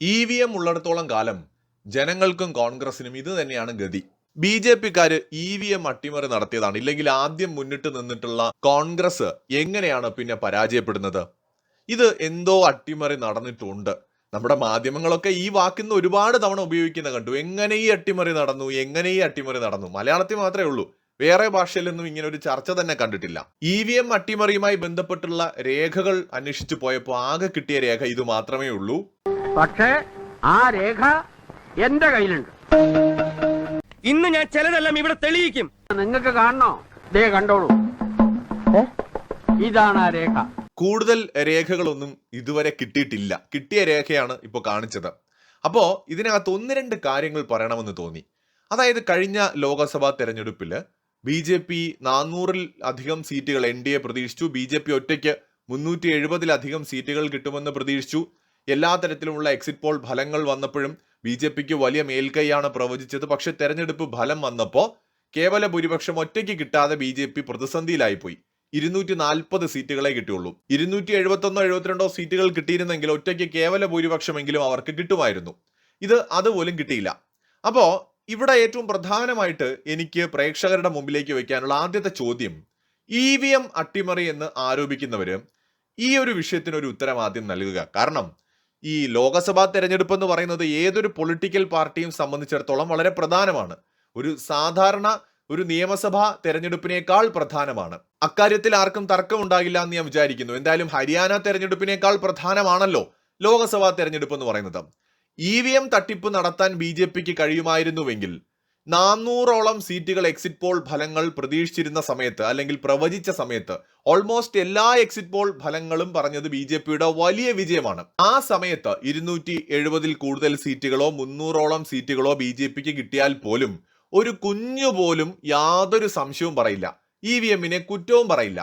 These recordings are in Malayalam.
ഇ വി എം ഉള്ളിടത്തോളം കാലം ജനങ്ങൾക്കും കോൺഗ്രസിനും ഇത് തന്നെയാണ് ഗതി. ബി ജെ പിക്കാര് ഇ വി എം അട്ടിമറി നടത്തിയതാണ്. ഇല്ലെങ്കിൽ ആദ്യം മുന്നിട്ട് നിന്നിട്ടുള്ള കോൺഗ്രസ് എങ്ങനെയാണ് പിന്നെ പരാജയപ്പെടുന്നത്? ഇത് എന്തോ അട്ടിമറി നടന്നിട്ടുണ്ട്. നമ്മുടെ മാധ്യമങ്ങളൊക്കെ ഈ വാക്കിന്ന് ഒരുപാട് തവണ ഉപയോഗിക്കുന്ന കണ്ടു. എങ്ങനെ ഈ അട്ടിമറി നടന്നു? എങ്ങനെ ഈ അട്ടിമറി നടന്നു? മലയാളത്തിൽ മാത്രമേ ഉള്ളൂ. വേറെ ഭാഷയിലൊന്നും ഇങ്ങനെ ഒരു ചർച്ച തന്നെ കണ്ടിട്ടില്ല. ഇ വി എം അട്ടിമറിയുമായി ബന്ധപ്പെട്ടുള്ള രേഖകൾ അന്വേഷിച്ചു പോയപ്പോൾ ആകെ കിട്ടിയ രേഖ ഇത് മാത്രമേ ഉള്ളൂ. പക്ഷേ ആ രേഖ എന്റെ കയ്യിലുണ്ട്. ഇന്ന് ഞാൻ ചിലതെല്ലാം ഇവിടെ തെളിയിക്കും. നിങ്ങൾക്ക് കാണണോ? ദേ കണ്ടോളൂ. ഇതാണ് ആ രേഖ. കൂടുതൽ രേഖകളൊന്നും ഇതുവരെ കിട്ടിയിട്ടില്ല. കിട്ടിയ രേഖയാണ് ഇപ്പോൾ കാണിച്ചത്. അപ്പോൾ ഇതിനകത്ത് ഒന്ന് രണ്ട് കാര്യങ്ങൾ പറയണമെന്ന് തോന്നി. അതായത് കഴിഞ്ഞ ലോക്സഭാ തെരഞ്ഞെടുപ്പിൽ ബി ജെ പി നാനൂറിൽ അധികം സീറ്റുകൾ എൻ ഡി എ പ്രതീക്ഷിച്ചു. ബി ജെ പി ഒറ്റയ്ക്ക് മുന്നൂറ്റി എഴുപതിലധികം സീറ്റുകൾ കിട്ടുമെന്ന് പ്രതീക്ഷിച്ചു. എല്ലാ തരത്തിലുമുള്ള എക്സിറ്റ് പോൾ ഫലങ്ങൾ വന്നപ്പോഴും ബി ജെ പിക്ക് വലിയ മേൽക്കൈയാണ് പ്രവചിച്ചത്. പക്ഷെ തെരഞ്ഞെടുപ്പ് ഫലം വന്നപ്പോൾ കേവല ഭൂരിപക്ഷം ഒറ്റയ്ക്ക് കിട്ടാതെ ബി ജെ പി പ്രതിസന്ധിയിലായിപ്പോയി ഇരുന്നൂറ്റി നാൽപ്പത് സീറ്റുകളെ കിട്ടിയുള്ളൂ. ഇരുന്നൂറ്റി എഴുപത്തൊന്നോ എഴുപത്തിരണ്ടോ സീറ്റുകൾ കിട്ടിയിരുന്നെങ്കിൽ ഒറ്റയ്ക്ക് കേവല ഭൂരിപക്ഷമെങ്കിലും അവർക്ക് കിട്ടുമായിരുന്നു. ഇത് അതുപോലും കിട്ടിയില്ല. അപ്പോൾ ഇവിടെ ഏറ്റവും പ്രധാനമായിട്ട് എനിക്ക് പ്രേക്ഷകരുടെ മുമ്പിലേക്ക് വെക്കാനുള്ള ആദ്യത്തെ ചോദ്യം ഇ വി എം അട്ടിമറി എന്ന് ആരോപിക്കുന്നവര് ഈ ഒരു വിഷയത്തിനൊരു ഉത്തരം ആദ്യം നൽകുക. കാരണം ഈ ലോകസഭാ തെരഞ്ഞെടുപ്പ് എന്ന് പറയുന്നത് ഏതൊരു പൊളിറ്റിക്കൽ പാർട്ടിയും സംബന്ധിച്ചിടത്തോളം വളരെ പ്രധാനമാണ്. ഒരു സാധാരണ ഒരു നിയമസഭാ തെരഞ്ഞെടുപ്പിനേക്കാൾ പ്രധാനമാണ്. അക്കാര്യത്തിൽ ആർക്കും തർക്കമുണ്ടാകില്ല എന്ന് ഞാൻ വിചാരിക്കുന്നു. എന്തായാലും ഹരിയാന തെരഞ്ഞെടുപ്പിനേക്കാൾ പ്രധാനമാണല്ലോ ലോകസഭാ തെരഞ്ഞെടുപ്പ് എന്ന് പറയുന്നത്. ഇ വി എം തട്ടിപ്പ് നടത്താൻ ബി ജെ പിക്ക് കഴിയുമായിരുന്നുവെങ്കിൽ നാനൂറോളം സീറ്റുകൾ എക്സിറ്റ് പോൾ ഫലങ്ങൾ പ്രതീക്ഷിച്ചിരുന്ന സമയത്ത് അല്ലെങ്കിൽ പ്രവചിച്ച സമയത്ത് ഓൾമോസ്റ്റ് എല്ലാ എക്സിറ്റ് പോൾ ഫലങ്ങളും പറഞ്ഞത് ബി ജെ പിയുടെ വലിയ വിജയമാണ്. ആ സമയത്ത് ഇരുന്നൂറ്റി എഴുപതിൽ കൂടുതൽ സീറ്റുകളോ മുന്നൂറോളം സീറ്റുകളോ ബി ജെ പിക്ക് കിട്ടിയാൽ പോലും ഒരു കുഞ്ഞു പോലും യാതൊരു സംശയവും പറയില്ല. ഇ വി എമ്മിനെ കുറ്റവും പറയില്ല.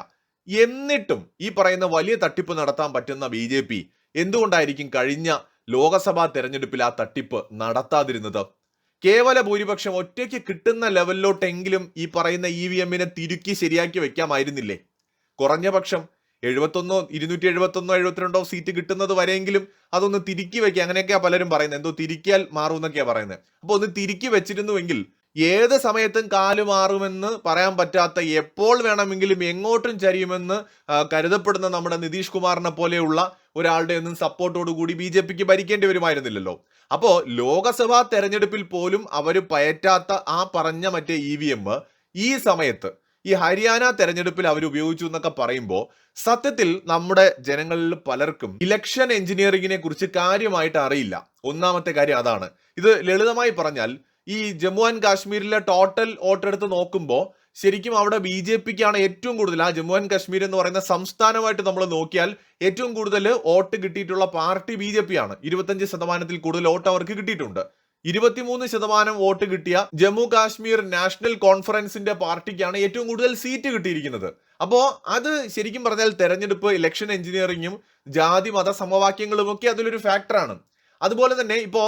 എന്നിട്ടും ഈ പറയുന്ന വലിയ തട്ടിപ്പ് നടത്താൻ പറ്റുന്ന ബി ജെ പി എന്തുകൊണ്ടായിരിക്കും കഴിഞ്ഞ ലോക്സഭാ തെരഞ്ഞെടുപ്പിൽ ആ തട്ടിപ്പ് നടത്താതിരുന്നത്? കേവല ഭൂരിപക്ഷം ഒറ്റയ്ക്ക് കിട്ടുന്ന ലെവലിലോട്ടെങ്കിലും ഈ പറയുന്ന ഇ വി എമ്മിനെ തിരുക്കി ശരിയാക്കി വെക്കാമായിരുന്നില്ലേ? കുറഞ്ഞ പക്ഷം എഴുപത്തൊന്നോ ഇരുന്നൂറ്റി എഴുപത്തൊന്നോ എഴുപത്തിരണ്ടോ സീറ്റ് കിട്ടുന്നത് വരെയെങ്കിലും അതൊന്ന് തിരുക്കി വെക്കുക. അങ്ങനെയൊക്കെയാ പലരും പറയുന്നത്. എന്തോ തിരിക്കിയാൽ മാറും എന്നൊക്കെയാ പറയുന്നത്. അപ്പൊ ഒന്ന് തിരുക്കി വെച്ചിരുന്നുവെങ്കിൽ ഏത് സമയത്തും കാൽ മാറുമെന്ന് പറയാൻ പറ്റാത്ത എപ്പോൾ വേണമെങ്കിലും എങ്ങോട്ടും ചരിയുമെന്ന് കരുതപ്പെടുന്ന നമ്മുടെ നിതീഷ് കുമാറിനെ പോലെയുള്ള ഒരാളുടെ ഒന്നും സപ്പോർട്ടോടു കൂടി ബി ജെ പിക്ക് ഭരിക്കേണ്ടി വരുമായിരുന്നില്ലല്ലോ. അപ്പോ ലോകസഭാ തെരഞ്ഞെടുപ്പിൽ പോലും അവർ പയറ്റാത്ത ആ പറഞ്ഞ മറ്റേ ഇ വി എം ഈ സമയത്ത് ഈ ഹരിയാന തെരഞ്ഞെടുപ്പിൽ അവർ ഉപയോഗിച്ചു എന്നൊക്കെ പറയുമ്പോൾ സത്യത്തിൽ നമ്മുടെ ജനങ്ങളിൽ പലർക്കും ഇലക്ഷൻ എഞ്ചിനീയറിംഗിനെ കുറിച്ച് കാര്യമായിട്ട് അറിയില്ല. ഒന്നാമത്തെ കാര്യം അതാണ്. ഇത് ലളിതമായി പറഞ്ഞാൽ ഈ ജമ്മു ആൻഡ് കാശ്മീരിലെ ടോട്ടൽ വോട്ടെടുത്ത് നോക്കുമ്പോൾ ശരിക്കും അവിടെ ബി ജെ പിക്കാണ് ഏറ്റവും കൂടുതൽ ആ ജമ്മു ആൻഡ് കാശ്മീർ എന്ന് പറയുന്ന സംസ്ഥാനമായിട്ട് നമ്മൾ നോക്കിയാൽ ഏറ്റവും കൂടുതൽ വോട്ട് കിട്ടിയിട്ടുള്ള പാർട്ടി ബി ജെ പി ആണ് ഇരുപത്തഞ്ച് ശതമാനത്തിൽ കൂടുതൽ വോട്ട് അവർക്ക് കിട്ടിയിട്ടുണ്ട്. ഇരുപത്തിമൂന്ന് ശതമാനം വോട്ട് കിട്ടിയ ജമ്മു കാശ്മീർ നാഷണൽ കോൺഫറൻസിന്റെ പാർട്ടിക്കാണ് ഏറ്റവും കൂടുതൽ സീറ്റ് കിട്ടിയിരിക്കുന്നത്. അപ്പോൾ അത് ശരിക്കും പറഞ്ഞാൽ തെരഞ്ഞെടുപ്പ് ഇലക്ഷൻ എഞ്ചിനീയറിംഗും ജാതി മത സമവാക്യങ്ങളും ഒക്കെ അതിലൊരു ഫാക്ടറാണ് അതുപോലെ തന്നെ ഇപ്പോ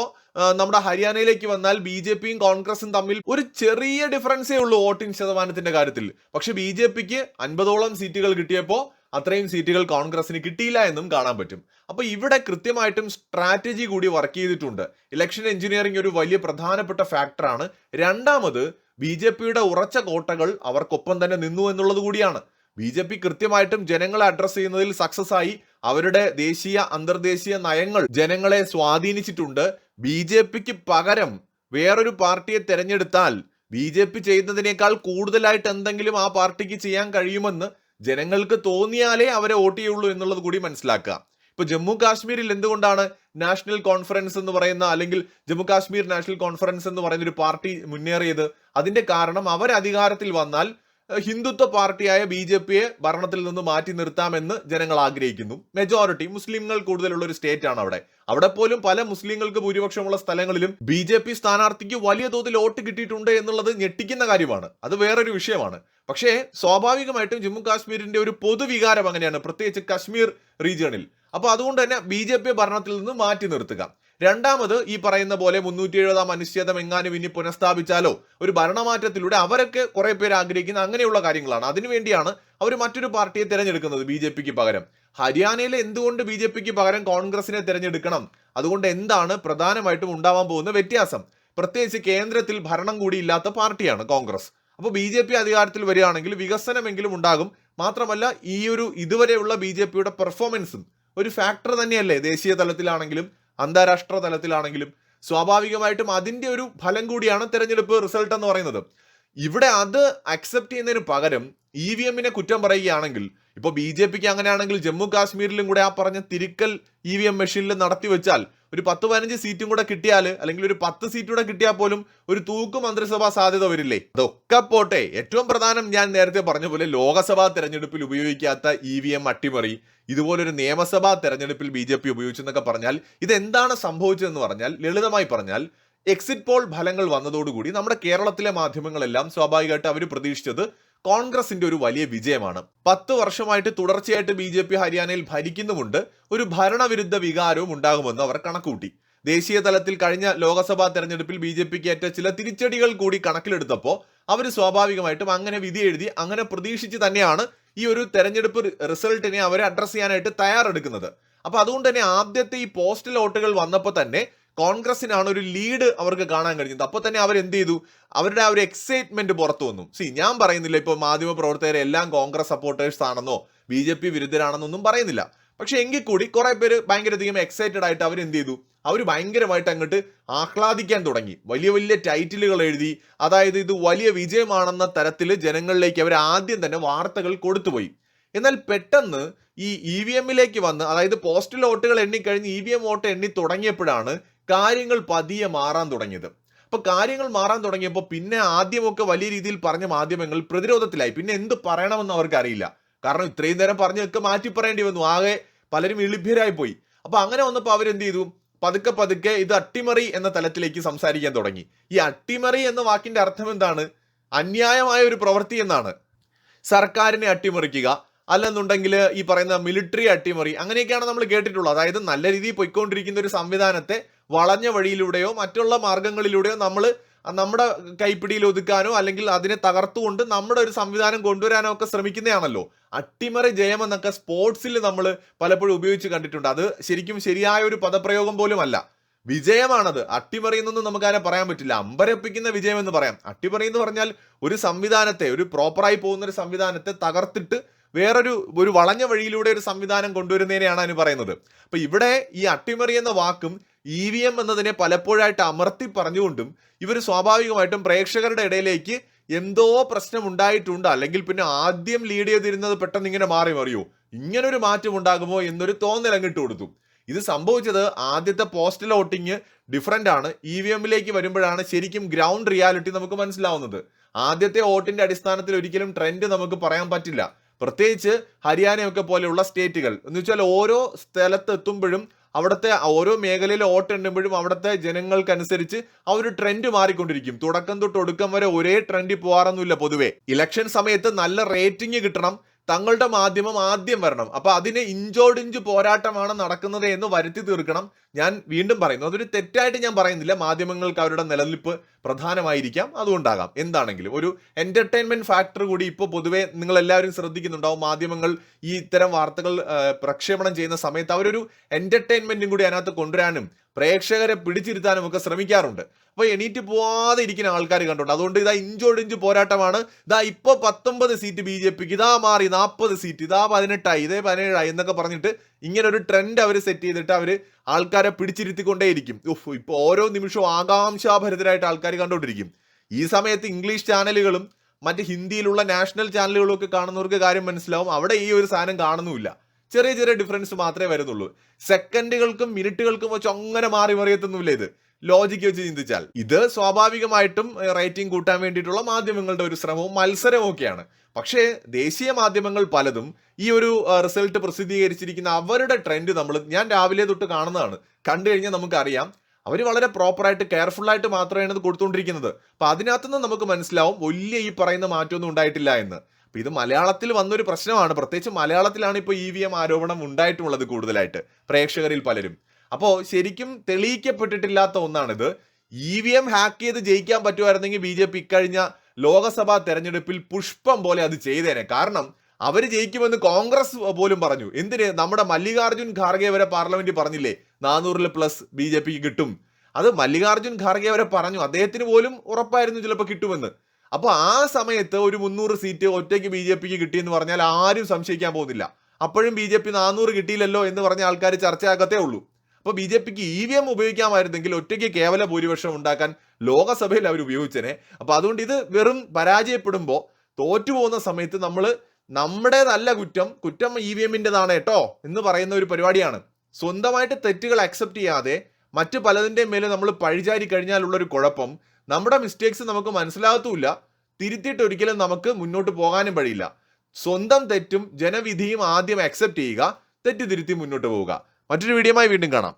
നമ്മുടെ ഹരിയാനയിലേക്ക് വന്നാൽ ബി ജെ പിയും കോൺഗ്രസും തമ്മിൽ ഒരു ചെറിയ ഡിഫറൻസേ ഉള്ളൂ വോട്ടിംഗ് ശതമാനത്തിന്റെ കാര്യത്തിൽ. പക്ഷെ ബി ജെ പിക്ക് അൻപതോളം സീറ്റുകൾ കിട്ടിയപ്പോൾ അത്രയും സീറ്റുകൾ കോൺഗ്രസിന് കിട്ടിയില്ല എന്നും കാണാൻ പറ്റും. അപ്പൊ ഇവിടെ കൃത്യമായിട്ടും സ്ട്രാറ്റജി കൂടി വർക്ക് ചെയ്തിട്ടുണ്ട്. ഇലക്ഷൻ എഞ്ചിനീയറിംഗ് ഒരു വലിയ പ്രധാനപ്പെട്ട ഫാക്ടറാണ് രണ്ടാമത് ബി ജെ പിയുടെ ഉറച്ച കോട്ടകൾ അവർക്കൊപ്പം തന്നെ നിന്നു എന്നുള്ളത് കൂടിയാണ്. ബി ജെ പി കൃത്യമായിട്ടും ജനങ്ങളെ അഡ്രസ്സ് ചെയ്യുന്നതിൽ സക്സസ് ആയി. അവരുടെ ദേശീയ അന്തർദേശീയ നയങ്ങൾ ജനങ്ങളെ സ്വാധീനിച്ചിട്ടുണ്ട്. ബി ജെ പിക്ക് പകരം വേറൊരു പാർട്ടിയെ തെരഞ്ഞെടുത്താൽ ബി ജെ പി ചെയ്യുന്നതിനേക്കാൾ കൂടുതലായിട്ട് എന്തെങ്കിലും ആ പാർട്ടിക്ക് ചെയ്യാൻ കഴിയുമെന്ന് ജനങ്ങൾക്ക് തോന്നിയാലേ അവരെ വോട്ട് ചെയ്യുള്ളൂ എന്നുള്ളത് കൂടി മനസ്സിലാക്കുക. ഇപ്പൊ ജമ്മു കാശ്മീരിൽ എന്തുകൊണ്ടാണ് നാഷണൽ കോൺഫറൻസ് എന്ന് പറയുന്ന അല്ലെങ്കിൽ ജമ്മു കാശ്മീർ നാഷണൽ കോൺഫറൻസ് എന്ന് പറയുന്ന ഒരു പാർട്ടി മുന്നേറിയത്? അതിന്റെ കാരണം അവർ അധികാരത്തിൽ വന്നാൽ ഹിന്ദുത്വ പാർട്ടിയായ ബി ജെ പിയെ ഭരണത്തിൽ നിന്ന് മാറ്റി നിർത്താമെന്ന് ജനങ്ങൾ ആഗ്രഹിക്കുന്നു. മെജോറിറ്റി മുസ്ലിങ്ങൾ കൂടുതലുള്ള ഒരു സ്റ്റേറ്റ് ആണ് അവിടെ. അവിടെ പോലും പല മുസ്ലിങ്ങൾക്ക് ഭൂരിപക്ഷമുള്ള സ്ഥലങ്ങളിലും ബി ജെ പി സ്ഥാനാർത്ഥിക്ക് വലിയ തോതിൽ വോട്ട് കിട്ടിയിട്ടുണ്ട് എന്നുള്ളത് ഞെട്ടിക്കുന്ന കാര്യമാണ്. അത് വേറൊരു വിഷയമാണ്. പക്ഷേ സ്വാഭാവികമായിട്ടും ജമ്മു കാശ്മീരിന്റെ ഒരു പൊതുവികാരം അങ്ങനെയാണ്. പ്രത്യേകിച്ച് കശ്മീർ റീജിയണിൽ അപ്പൊ അതുകൊണ്ട് തന്നെ ബി ജെ പി ഭരണത്തിൽ നിന്ന് മാറ്റി നിർത്തുക. രണ്ടാമത് ഈ പറയുന്ന പോലെ മുന്നൂറ്റി എഴുപതാം അനുച്ഛേദം എങ്ങാനും ഇനി പുനഃസ്ഥാപിച്ചാലോ? ഒരു ഭരണമാറ്റത്തിലൂടെ അവരൊക്കെ കുറെ പേര് ആഗ്രഹിക്കുന്ന അങ്ങനെയുള്ള കാര്യങ്ങളാണ്. അതിനുവേണ്ടിയാണ് അവർ മറ്റൊരു പാർട്ടിയെ തിരഞ്ഞെടുക്കുന്നത് ബി ജെ പിക്ക് പകരം. ഹരിയാനയിൽ എന്തുകൊണ്ട് ബി ജെ പിക്ക് പകരം കോൺഗ്രസിനെ തിരഞ്ഞെടുക്കണം? അതുകൊണ്ട് എന്താണ് പ്രധാനമായിട്ടും ഉണ്ടാവാൻ പോകുന്ന വ്യത്യാസം? പ്രത്യേകിച്ച് കേന്ദ്രത്തിൽ ഭരണം കൂടി ഇല്ലാത്ത പാർട്ടിയാണ് കോൺഗ്രസ്. അപ്പോൾ ബി ജെ പി അധികാരത്തിൽ വരികയാണെങ്കിൽ വികസനമെങ്കിലും ഉണ്ടാകും. മാത്രമല്ല ഈ ഒരു ഇതുവരെയുള്ള ബി ജെ പിയുടെ പെർഫോമൻസും ഒരു ഫാക്ടർ തന്നെയല്ലേ? ദേശീയ തലത്തിലാണെങ്കിലും അന്താരാഷ്ട്ര തലത്തിലാണെങ്കിലും സ്വാഭാവികമായിട്ടും അതിന്റെ ഒരു ഫലം കൂടിയാണ് തെരഞ്ഞെടുപ്പ് റിസൾട്ട് എന്ന് പറയുന്നത്. ഇവിടെ അത് അക്സെപ്റ്റ് ചെയ്യുന്നതിന് പകരം ഇ വി എമ്മിനെ കുറ്റം പറയുകയാണെങ്കിൽ ഇപ്പോൾ ബി ജെ പിക്ക് അങ്ങനെയാണെങ്കിൽ ജമ്മു കാശ്മീരിലും കൂടെ ആ പറഞ്ഞ തിരുക്കൽ ഇ വി എം മെഷീനിൽ നടത്തി വെച്ചാൽ ഒരു പത്ത് പതിനഞ്ച് സീറ്റും കൂടെ കിട്ടിയാൽ അല്ലെങ്കിൽ ഒരു പത്ത് സീറ്റ് കൂടെ കിട്ടിയാൽ പോലും ഒരു തൂക്ക് മന്ത്രിസഭാ സാധ്യത വരില്ലേ? അതൊക്കെ പോട്ടെ. ഏറ്റവും പ്രധാനം ഞാൻ നേരത്തെ പറഞ്ഞ പോലെ ലോകസഭാ തെരഞ്ഞെടുപ്പിൽ ഉപയോഗിക്കാത്ത ഇ വി എം അട്ടിമറി ഇതുപോലൊരു നിയമസഭാ തെരഞ്ഞെടുപ്പിൽ ബി ജെ പി ഉപയോഗിച്ചെന്നൊക്കെ പറഞ്ഞാൽ ഇതെന്താണ് സംഭവിച്ചതെന്ന് പറഞ്ഞാൽ ലളിതമായി പറഞ്ഞാൽ എക്സിറ്റ് പോൾ ഫലങ്ങൾ വന്നതോടുകൂടി നമ്മുടെ കേരളത്തിലെ മാധ്യമങ്ങളെല്ലാം സ്വാഭാവികമായിട്ട് അവർ പ്രതീക്ഷിച്ചത് കോൺഗ്രസിന്റെ ഒരു വലിയ വിജയമാണ്. പത്ത് വർഷമായിട്ട് തുടർച്ചയായിട്ട് ബി ജെ പി ഹരിയാനയിൽ ഭരിക്കുന്നുമുണ്ട്. ഒരു ഭരണവിരുദ്ധ വികാരവും ഉണ്ടാകുമെന്ന് അവർ കണക്കുകൂട്ടി. ദേശീയ തലത്തിൽ കഴിഞ്ഞ ലോക്സഭാ തെരഞ്ഞെടുപ്പിൽ ബി ജെ പിക്ക് ഏറ്റ ചില തിരിച്ചടികൾ കൂടി കണക്കിലെടുത്തപ്പോൾ അവർ സ്വാഭാവികമായിട്ടും അങ്ങനെ വിധി എഴുതി അങ്ങനെ പ്രതീക്ഷിച്ച് തന്നെയാണ് ഈ ഒരു തെരഞ്ഞെടുപ്പ് റിസൾട്ടിനെ അവരെ അഡ്രസ് ചെയ്യാനായിട്ട് തയ്യാറെടുക്കുന്നത്. അപ്പൊ അതുകൊണ്ട് തന്നെ ആദ്യത്തെ ഈ പോസ്റ്റൽ വോട്ടുകൾ വന്നപ്പോൾ തന്നെ കോൺഗ്രസിനാണ് ഒരു ലീഡ് അവർക്ക് കാണാൻ കഴിഞ്ഞത്. അപ്പോൾ തന്നെ അവർ എന്ത് ചെയ്തു? അവരുടെ ആ ഒരു എക്സൈറ്റ്മെന്റ് പുറത്തു വന്നു. സി ഞാൻ പറയുന്നില്ല ഇപ്പോൾ മാധ്യമ പ്രവർത്തകരെ എല്ലാം കോൺഗ്രസ് സപ്പോർട്ടേഴ്സ് ആണെന്നോ ബി ജെ പി വിരുദ്ധരാണെന്നൊന്നും പറയുന്നില്ല. പക്ഷെ എങ്കിൽ കൂടി കുറെ പേര് ഭയങ്കരധികം എക്സൈറ്റഡ് ആയിട്ട് അവർ എന്ത് ചെയ്തു? അവർ ഭയങ്കരമായിട്ട് അങ്ങോട്ട് ആഹ്ലാദിക്കാൻ തുടങ്ങി. വലിയ വലിയ ടൈറ്റിലുകൾ എഴുതി. അതായത് ഇത് വലിയ വിജയമാണെന്ന തരത്തിൽ ജനങ്ങളിലേക്ക് അവർ ആദ്യം തന്നെ വാർത്തകൾ കൊടുത്തുപോയി. എന്നാൽ പെട്ടെന്ന് ഈ ഇ വി എമ്മിലേക്ക് വന്ന് അതായത് പോസ്റ്റൽ വോട്ടുകൾ എണ്ണിക്കഴിഞ്ഞ് ഇ വി എം വോട്ട് എണ്ണി തുടങ്ങിയപ്പോഴാണ് കാര്യങ്ങൾ പതിയെ മാറാൻ തുടങ്ങിയത്. അപ്പോൾ കാര്യങ്ങൾ മാറാൻ തുടങ്ങിയപ്പോൾ പിന്നെ ആദ്യമൊക്കെ വലിയ രീതിയിൽ പറഞ്ഞ മാധ്യമങ്ങൾ പ്രതിരോധത്തിലായി. പിന്നെ എന്ത് പറയണമെന്ന് അവർക്ക് അറിയില്ല. കാരണം ഇത്രയും നേരം പറഞ്ഞൊക്കെ മാറ്റി പറയേണ്ടി വന്നു. ആകെ പലരും ഇളിഭ്യരായി പോയി. അപ്പോൾ അങ്ങനെ വന്നപ്പോൾ അവരെന്ത് ചെയ്തു? പതുക്കെ പതുക്കെ ഇത് അട്ടിമറി എന്ന തലത്തിലേക്ക് സംസാരിക്കാൻ തുടങ്ങി. ഈ അട്ടിമറി എന്ന വാക്കിന്റെ അർത്ഥം എന്താണ്? അന്യായമായ ഒരു പ്രവൃത്തി എന്നാണ്. സർക്കാരിനെ അട്ടിമറിക്കുക. അല്ലെന്നുണ്ടെങ്കിൽ ഈ പറയുന്ന മിലിറ്ററി അട്ടിമറി. അങ്ങനെയൊക്കെയാണ് നമ്മൾ കേട്ടിട്ടുള്ളത്. അതായത് നല്ല രീതിയിൽ പോയിക്കൊണ്ടിരിക്കുന്ന ഒരു സംവിധാനത്തെ വളഞ്ഞ വഴിയിലൂടെയോ മറ്റുള്ള മാർഗങ്ങളിലൂടെയോ നമ്മൾ നമ്മുടെ കൈപ്പിടിയിൽ ഒതുക്കാനോ അല്ലെങ്കിൽ അതിനെ തകർത്തുകൊണ്ട് നമ്മുടെ ഒരു സംവിധാനം കൊണ്ടുവരാനോ ഒക്കെ ശ്രമിക്കുന്നതാണല്ലോ. അട്ടിമറി ജയം എന്നൊക്കെ സ്പോർട്സിൽ നമ്മൾ പലപ്പോഴും ഉപയോഗിച്ച് കണ്ടിട്ടുണ്ട്. അത് ശരിക്കും ശരിയായ ഒരു പദപ്രയോഗം പോലും അല്ല വിജയമാണത്. അട്ടിമറി എന്നൊന്നും പറയാൻ പറ്റില്ല. അമ്പരപ്പിക്കുന്ന വിജയം എന്ന് പറയാം. അട്ടിമറി എന്ന് പറഞ്ഞാൽ ഒരു സംവിധാനത്തെ ഒരു പ്രോപ്പറായി പോകുന്ന ഒരു സംവിധാനത്തെ തകർത്തിട്ട് വേറൊരു ഒരു വളഞ്ഞ വഴിയിലൂടെ ഒരു സംവിധാനം കൊണ്ടുവരുന്നതിനെയാണ് അതിന് പറയുന്നത്. അപ്പൊ ഇവിടെ ഈ അട്ടിമറി എന്ന വാക്കും ഇ വി എം എന്നതിനെ പലപ്പോഴായിട്ട് അമർത്തി പറഞ്ഞുകൊണ്ടും ഇവർ സ്വാഭാവികമായിട്ടും പ്രേക്ഷകരുടെ ഇടയിലേക്ക് എന്തോ പ്രശ്നം ഉണ്ടായിട്ടുണ്ട്. അല്ലെങ്കിൽ പിന്നെ ആദ്യം ലീഡ് ചെയ്തിരുന്നത് പെട്ടെന്ന് ഇങ്ങനെ മാറി മറിയോ? ഇങ്ങനൊരു മാറ്റം ഉണ്ടാകുമോ എന്നൊരു തോന്നൽ അങ്ങിട്ട് കൊടുത്തു. ഇത് സംഭവിച്ചത് ആദ്യത്തെ പോസ്റ്റൽ വോട്ടിംഗ് ഡിഫറന്റ് ആണ്. ഇ വി എമ്മിലേക്ക് വരുമ്പോഴാണ് ശരിക്കും ഗ്രൗണ്ട് റിയാലിറ്റി നമുക്ക് മനസ്സിലാവുന്നത്. ആദ്യത്തെ വോട്ടിന്റെ അടിസ്ഥാനത്തിൽ ഒരിക്കലും ട്രെൻഡ് നമുക്ക് പറയാൻ പറ്റില്ല. പ്രത്യേകിച്ച് ഹരിയാനയൊക്കെ പോലെയുള്ള സ്റ്റേറ്റുകൾ എന്ന് വെച്ചാൽ ഓരോ സ്ഥലത്ത് എത്തുമ്പോഴും അവിടുത്തെ ഓരോ മേഖലയിൽ വോട്ട് എണ്ണുമ്പോഴും അവിടുത്തെ ജനങ്ങൾക്കനുസരിച്ച് ആ ഒരു ട്രെൻഡ് മാറിക്കൊണ്ടിരിക്കും. തുടക്കം തൊട്ട് ഒടുക്കം വരെ ഒരേ ട്രെൻഡിൽ പോകാറൊന്നുമില്ല പൊതുവെ. ഇലക്ഷൻ സമയത്ത് നല്ല റേറ്റിംഗ് കിട്ടണം തങ്ങളുടെ മാധ്യമം ആദ്യം വരണം. അപ്പൊ അതിന് ഇഞ്ചോടിഞ്ച് പോരാട്ടമാണ് നടക്കുന്നത് എന്ന് വരുത്തി തീർക്കണം. ഞാൻ വീണ്ടും പറയുന്നു. അതൊരു തെറ്റായിട്ട് ഞാൻ പറയുന്നില്ല. മാധ്യമങ്ങൾക്ക് അവരുടെ നിലനിൽപ്പ് പ്രധാനമായിരിക്കാം അതുകൊണ്ടാകാം. എന്താണെങ്കിലും ഒരു എന്റർടൈൻമെന്റ് ഫാക്ടർ കൂടി ഇപ്പോൾ പൊതുവേ നിങ്ങൾ എല്ലാവരും ശ്രദ്ധിക്കുന്നുണ്ടാവും. മാധ്യമങ്ങൾ ഈ ഇത്തരം വാർത്തകൾ പ്രക്ഷേപണം ചെയ്യുന്ന സമയത്ത് അവരൊരു എന്റർടൈൻമെന്റും കൂടി അതിനകത്ത് കൊണ്ടുവരാനും പ്രേക്ഷകരെ പിടിച്ചിരുത്താനും ഒക്കെ ശ്രമിക്കാറുണ്ട്. അപ്പോൾ എണീറ്റ് പോവാതെ ഇരിക്കുന്ന ആൾക്കാർ കണ്ടുണ്ട് അതുകൊണ്ട് ഇതാ ഇഞ്ചോടിഞ്ച് പോരാട്ടമാണ്. ഇതാ ഇപ്പോൾ പത്തൊമ്പത് സീറ്റ് ബി ജെ പിക്ക് ഇതാ മാറി നാൽപ്പത് സീറ്റ് ഇതാ പതിനെട്ടായി ഇതേ പതിനേഴായി എന്നൊക്കെ പറഞ്ഞിട്ട് ഇങ്ങനെ ഒരു ട്രെൻഡ് അവർ സെറ്റ് ചെയ്തിട്ട് അവർ ആൾക്കാരെ പിടിച്ചിരുത്തിക്കൊണ്ടേയിരിക്കും. ഉഫ് ഇപ്പോൾ ഓരോ നിമിഷവും ആകാംക്ഷാഭരിതരായിട്ട് ആൾക്കാർ കണ്ടുകൊണ്ടിരിക്കും ഈ സമയത്ത് ഇംഗ്ലീഷ് ചാനലുകളും മറ്റ് ഹിന്ദിയിലുള്ള നാഷണൽ ചാനലുകളും ഒക്കെ കാണുന്നവർക്ക് കാര്യം മനസ്സിലാവും. അവിടെ ഈ ഒരു സാധനം കാണുന്നുമില്ല. ചെറിയ ചെറിയ ഡിഫറൻസ് മാത്രമേ വരുന്നുള്ളൂ. സെക്കൻഡുകൾക്കും മിനിറ്റുകൾക്കും വെച്ച് അങ്ങനെ മാറി മറിയത്തൊന്നുമില്ല ഇത്. ലോജിക്ക് വെച്ച് ചിന്തിച്ചാൽ ഇത് സ്വാഭാവികമായിട്ടും റേറ്റിംഗ് കൂട്ടാൻ വേണ്ടിയിട്ടുള്ള മാധ്യമങ്ങളുടെ ഒരു ശ്രമവും മത്സരവും ഒക്കെയാണ്. പക്ഷേ ദേശീയ മാധ്യമങ്ങൾ പലതും ഈ ഒരു റിസൾട്ട് പ്രസിദ്ധീകരിച്ചിരിക്കുന്ന അവരുടെ ട്രെൻഡ് നമ്മൾ ഞാൻ രാവിലെ തൊട്ട് കാണുന്നതാണ്. കണ്ടു കഴിഞ്ഞാൽ നമുക്കറിയാം അവർ വളരെ പ്രോപ്പറായിട്ട് കെയർഫുള്ളായിട്ട് മാത്രമാണ് ഇത് കൊടുത്തുകൊണ്ടിരിക്കുന്നത്. അപ്പം അതിനകത്തുനിന്ന് നമുക്ക് മനസ്സിലാവും വലിയ ഈ പറയുന്ന മാറ്റമൊന്നും ഉണ്ടായിട്ടില്ല എന്ന്. അപ്പം ഇത് മലയാളത്തിൽ വന്നൊരു പ്രശ്നമാണ്. പ്രത്യേകിച്ച് മലയാളത്തിലാണ് ഇപ്പോൾ ഇ വി എം ആരോപണം ഉണ്ടായിട്ടുള്ളത് കൂടുതലായിട്ട്. പ്രേക്ഷകരിൽ പലരും. അപ്പോൾ ശരിക്കും തെളിയിക്കപ്പെട്ടിട്ടില്ലാത്ത ഒന്നാണിത്. ഇ വി എം ഹാക്ക് ചെയ്ത് ജയിക്കാൻ പറ്റുമായിരുന്നെങ്കിൽ ബി ജെ പി ഇക്കഴിഞ്ഞ ലോകസഭാ തെരഞ്ഞെടുപ്പിൽ പുഷ്പം പോലെ അത് ചെയ്തേനെ. കാരണം അവർ ജയിക്കുമെന്ന് കോൺഗ്രസ് പോലും പറഞ്ഞു. എന്തിന്? നമ്മുടെ മല്ലികാർജുൻ ഖാർഗെ വരെ പാർലമെന്റിൽ പറഞ്ഞില്ലേ നാനൂറിൽ പ്ലസ് ബി ജെ പിക്ക് കിട്ടും. അത് മല്ലികാർജുൻ ഖാർഗെ വരെ പറഞ്ഞു. അദ്ദേഹത്തിന് പോലും ഉറപ്പായിരുന്നു ചിലപ്പോൾ കിട്ടുമെന്ന്. അപ്പോൾ ആ സമയത്ത് ഒരു മുന്നൂറ് സീറ്റ് ഒറ്റയ്ക്ക് ബി ജെ പിക്ക് കിട്ടിയെന്ന് പറഞ്ഞാൽ ആരും സംശയിക്കാൻ പോകുന്നില്ല. അപ്പോഴും ബി ജെ പി നാനൂറ് കിട്ടിയില്ലല്ലോ എന്ന് പറഞ്ഞ ആൾക്കാർ ചർച്ചയാകത്തേ ഉള്ളൂ. അപ്പോൾ ബി ജെ പിക്ക് ഇ വി എം ഉപയോഗിക്കാമായിരുന്നെങ്കിൽ ഒറ്റയ്ക്ക് കേവല ഭൂരിപക്ഷം ഉണ്ടാക്കാൻ ലോകസഭയിൽ അവർ ഉപയോഗിച്ചേനെ. അപ്പോൾ അതുകൊണ്ട് ഇത് വെറും പരാജയപ്പെടുമ്പോൾ തോറ്റുപോകുന്ന സമയത്ത് നമ്മൾ നമ്മുടേതല്ല കുറ്റം കുറ്റം ഇ വി എമ്മിന്റെതാണ് കേട്ടോ എന്ന് പറയുന്ന ഒരു പരിപാടിയാണ്. സ്വന്തമായിട്ട് തെറ്റുകൾ അക്സെപ്റ്റ് ചെയ്യാതെ മറ്റ് പലതിന്റെയും മേലെ നമ്മൾ പഴിചാരി കഴിഞ്ഞാലുള്ളൊരു കുഴപ്പം നമ്മുടെ മിസ്റ്റേക്സ് നമുക്ക് മനസ്സിലാകത്തുമില്ല. തിരുത്തിയിട്ട് ഒരിക്കലും നമുക്ക് മുന്നോട്ട് പോകാനും വഴിയില്ല. സ്വന്തം തെറ്റും ജനവിധിയും ആദ്യം അക്സെപ്റ്റ് ചെയ്യുക തെറ്റ് തിരുത്തി മുന്നോട്ട് പോവുക. മറ്റൊരു വീഡിയോയുമായി വീണ്ടും കാണാം.